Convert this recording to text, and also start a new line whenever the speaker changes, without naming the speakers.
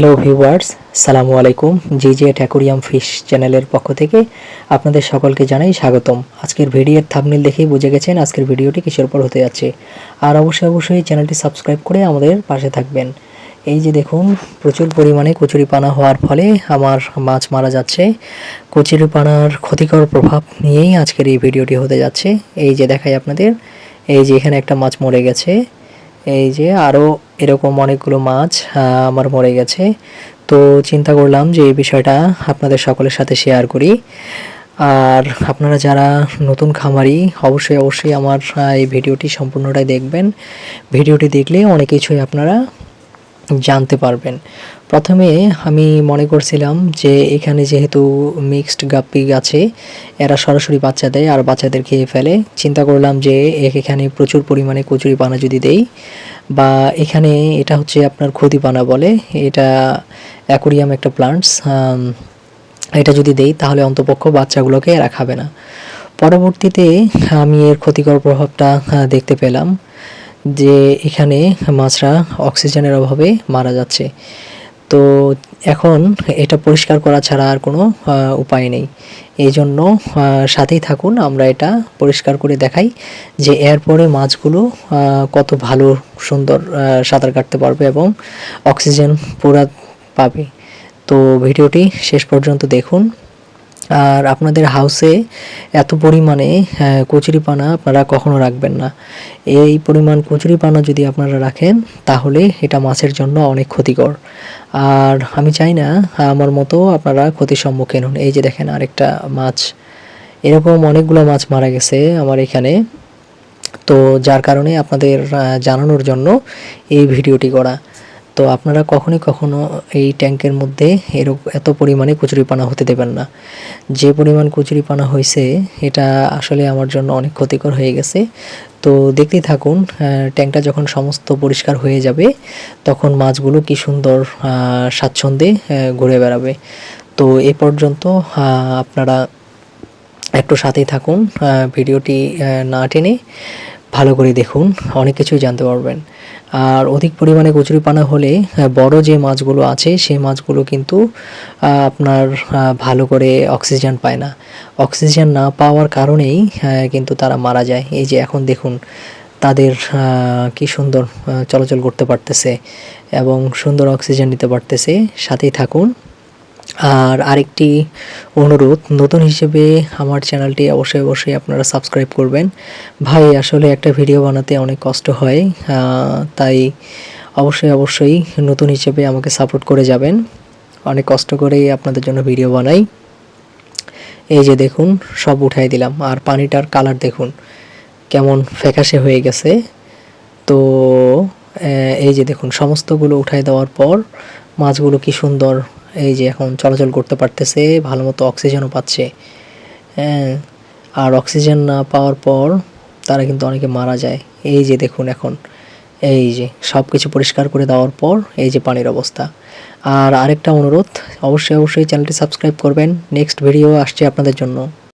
Hello viewers সালামু আলাইকুম G J aquarium fish চ্যানেলের পক্ষ থেকে আপনাদের সকলকে জানাই স্বাগতম। আজকের ভিডিওর থামনেল দেখেই বুঝে গেছেন আজকের ভিডিওটি কিসের উপর হতে যাচ্ছে। আর অবশ্যই অবশ্যই চ্যানেলটি সাবস্ক্রাইব করে আমাদের পাশে থাকবেন। এই যে দেখুন, প্রচুর পরিমাণে কচুরিপানা হওয়ার ফলে আমার মাছ মারা যাচ্ছে। কচুরিপানার ক্ষতিকর প্রভাব নিয়েই আজকের এই ভিডিওটি হতে যাচ্ছে। এই যে দেখাই আপনাদের, এই যে এখানে একটা মাছ মরে গেছে। এই যে আরও এরকম অনেকগুলো মাছ আমার মরে গেছে। তো চিন্তা করলাম যে এই বিষয়টা আপনাদের সকলের সাথে শেয়ার করি। আর আপনারা যারা নতুন খামারি, অবশ্যই অবশ্যই আমার এই ভিডিওটি সম্পূর্ণটাই দেখবেন। ভিডিওটি দেখলে অনেক কিছুই আপনারা জানতে পারবেন। প্রথমে আমি মনে করছিলাম যে এখানে যেহেতু মিক্সড গাপ্পি আছে, এরা সরাসরি বাচ্চা দেয় আর বাচ্চাদের খেয়ে ফেলে। চিন্তা করলাম যে এখানে প্রচুর পরিমাণে কচুরি পানা যদি দেই, বা এখানে এটা হচ্ছে আপনার ক্ষতি পানা বলে। এটা অ্যাকোরিয়াম একটা প্লান্টস এটা যদি দেই তাহলে অন্তপক্ষ বাচ্চাগুলোকে এরা খাবে না। পরবর্তীতে আমি এর ক্ষতিকর প্রভাবটা দেখতে পেলাম যে এখানে মাছরা অক্সিজেনের অভাবে মারা যাচ্ছে। তো এখন এটা পরিষ্কার করা ছাড়া আর কোনো উপায় নেই। এই জন্য সাথেই থাকুন, আমরা এটা পরিষ্কার করে দেখাই যে এরপরে মাছগুলো কত ভালো, সুন্দর সাঁতার কাটতে পারবে এবং অক্সিজেন পুরা পাবে। তো ভিডিওটি শেষ পর্যন্ত দেখুন। আর আপনাদের হাউসে এত পরিমাণে আহ, কচুরিপানা আপনারা কখনো রাখবেন না। এই পরিমাণ কচুরিপানা যদি আপনারা রাখেন তাহলে এটা মাছের জন্য অনেক ক্ষতিকর। আর আমি চাই না আমার মতো আপনারা ক্ষতির সম্মুখীন হন। এই যে দেখেন আরেকটা মাছ এরকম অনেকগুলো মাছ মারা গেছে আমার এখানে। তো যার কারণে আপনাদের জানানোর জন্য এই ভিডিওটি করা। তো আপনারা কখনোই কখনো এই ট্যাঙ্কের মধ্যে এরকম এত পরিমাণে কচুরিপানা হতে দেবেন না। যে পরিমাণ কচুরিপানা হয়েছে, এটা আসলে আমার জন্য অনেক ক্ষতিকর হয়ে গেছে। তো দেখতেই থাকুন ট্যাঙ্কটা যখন সমস্ত পরিষ্কার হয়ে যাবে, তখন মাছগুলো কি সুন্দর স্বাচ্ছন্দ্যে ঘুরে বেড়াবে। তো এ পর্যন্ত আপনারা একটু সাথেই থাকুন ভিডিওটি না টেনে। ভালো করে দেখুন, অনেক কিছুই জানতে পারবেন। আর অধিক পরিমাণে কচুরিপানা হলে বড় যে মাছগুলো আছে, সেই মাছগুলো কিন্তু আপনার ভালো করে অক্সিজেন পায় না। অক্সিজেন না পাওয়ার কারণেই কিন্তু তারা মারা যায়। এই যে এখন দেখুন, তাদের কি সুন্দর চলাচল করতে পারতেছে এবং সুন্দর অক্সিজেন নিতে পারতেছে। সাথেই থাকুন। আর আরেকটি অনুরোধ, নতুন হিসেবে আমার চ্যানেলটি অবশ্যই অবশ্যই আপনারা সাবস্ক্রাইব করবেন। ভাই, আসলে একটা ভিডিও বানাতে অনেক কষ্ট হয় তাই অবশ্যই অবশ্যই নতুন হিসেবে আমাকে সাপোর্ট করে যাবেন। অনেক কষ্ট করেই আপনাদের জন্য ভিডিও বানাই। এই যে দেখুন, সব উঠাই দিলাম। আর পানিটার কালার দেখুন, কেমন ফ্যাকাশে হয়ে গেছে। তো এই যে দেখুন, সমস্তগুলো উঠাই দেওয়ার পর মাছগুলো কি সুন্দর এই যে এখন চলাচল করতে পারতেছে, ভালো মতো অক্সিজেনও পাচ্ছে। হ্যাঁ আর অক্সিজেন না পাওয়ার পর তারা কিন্তু অনেকে মারা যায়। এই যে দেখুন এখন, এই যে সব কিছু পরিষ্কার করে দেওয়ার পর এই যে পানির অবস্থা। আর আরেকটা অনুরোধ, অবশ্যই অবশ্যই চ্যানেলটি সাবস্ক্রাইব করবেন। নেক্সট ভিডিও আসছে আপনাদের জন্য।